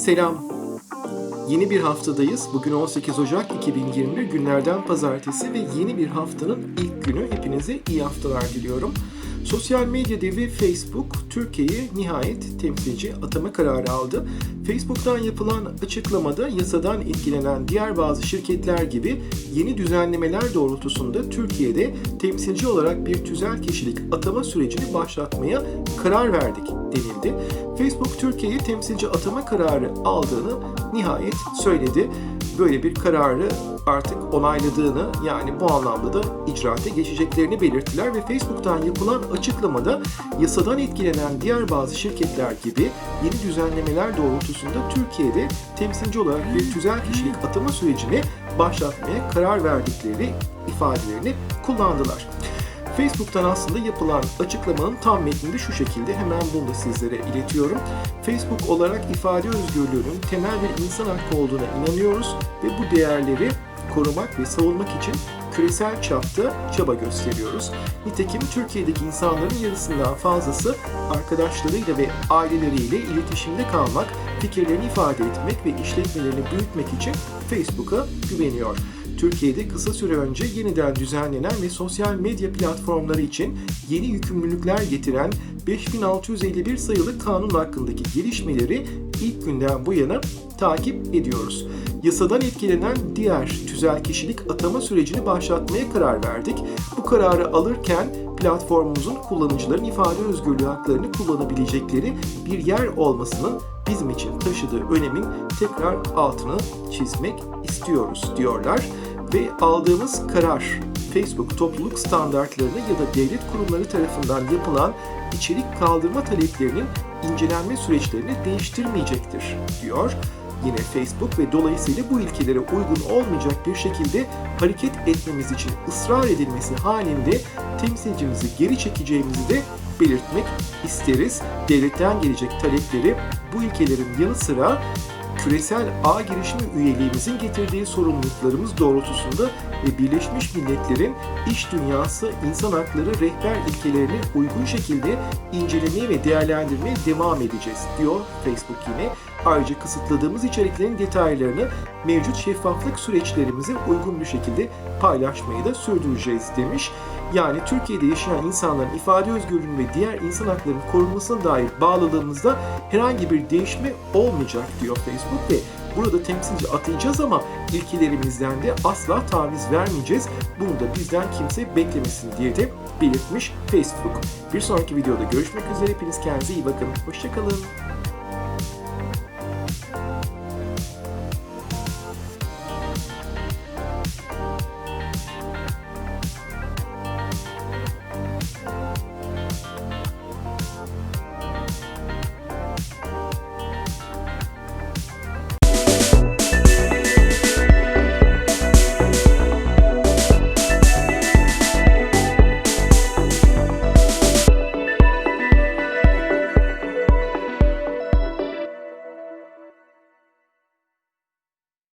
Selam. Yeni bir haftadayız. Bugün 18 Ocak 2021 günlerden pazartesi ve yeni bir haftanın ilk günü. Hepinize iyi haftalar diliyorum. Sosyal medya devi Facebook, Türkiye'ye nihayet temsilci atama kararı aldı. Facebook'tan yapılan açıklamada yasadan etkilenen diğer bazı şirketler gibi yeni düzenlemeler doğrultusunda Türkiye'de temsilci olarak bir tüzel kişilik atama sürecini başlatmaya karar verdik denildi. Facebook Türkiye'ye temsilci atama kararı aldığını nihayet söyledi. Böyle bir kararı artık onayladığını yani bu anlamda da icraate geçeceklerini belirttiler ve Facebook'tan yapılan açıklamada yasadan etkilenen diğer bazı şirketler gibi yeni düzenlemeler doğrultusunda Türkiye'de temsilci olarak bir tüzel kişilik atama sürecini başlatmaya karar verdikleri ifadelerini kullandılar. Facebook'tan aslında yapılan açıklamanın tam metninde şu şekilde hemen bunu da sizlere iletiyorum. Facebook olarak ifade özgürlüğünün temel bir insan hakkı olduğuna inanıyoruz ve bu değerleri korumak ve savunmak için küresel çapta çaba gösteriyoruz. Nitekim Türkiye'deki insanların yarısından fazlası arkadaşlarıyla ve aileleriyle iletişimde kalmak, fikirlerini ifade etmek ve işletmelerini büyütmek için Facebook'a güveniyor. Türkiye'de kısa süre önce yeniden düzenlenen ve sosyal medya platformları için yeni yükümlülükler getiren 5651 sayılı kanun hakkındaki gelişmeleri ilk günden bu yana takip ediyoruz. Yasadan etkilenen diğer tüzel kişilik atama sürecini başlatmaya karar verdik. Bu kararı alırken platformumuzun kullanıcıların ifade özgürlüğü haklarını kullanabilecekleri bir yer olmasının bizim için taşıdığı önemin tekrar altını çizmek istiyoruz diyorlar ve aldığımız karar Facebook topluluk standartlarını ya da devlet kurumları tarafından yapılan içerik kaldırma taleplerinin incelenme süreçlerini değiştirmeyecektir diyor. Yine Facebook ve dolayısıyla bu ilkelere uygun olmayacak bir şekilde hareket etmemiz için ısrar edilmesi halinde temsilcimizi geri çekeceğimizi de belirtmek isteriz. Devletten gelecek talepleri bu ilkelerin yanı sıra küresel ağ girişimi üyeliğimizin getirdiği sorumluluklarımız doğrultusunda ve Birleşmiş Milletler'in iş dünyası insan hakları rehber ilkelerini uygun şekilde incelemeye ve değerlendirmeye devam edeceğiz diyor Facebook yine. Ayrıca kısıtladığımız içeriklerin detaylarını mevcut şeffaflık süreçlerimize uygun bir şekilde paylaşmayı da sürdüreceğiz demiş. Yani Türkiye'de yaşayan insanların ifade özgürlüğünün ve diğer insan haklarının korunmasına dair bağlılığımızda herhangi bir değişme olmayacak diyor Facebook ve burada temsilci atayacağız ama ilkelerimizden de asla taviz vermeyeceğiz. Bunu da bizden kimse beklemesin diye de belirtmiş Facebook. Bir sonraki videoda görüşmek üzere. Hepiniz kendinize iyi bakın. Hoşçakalın.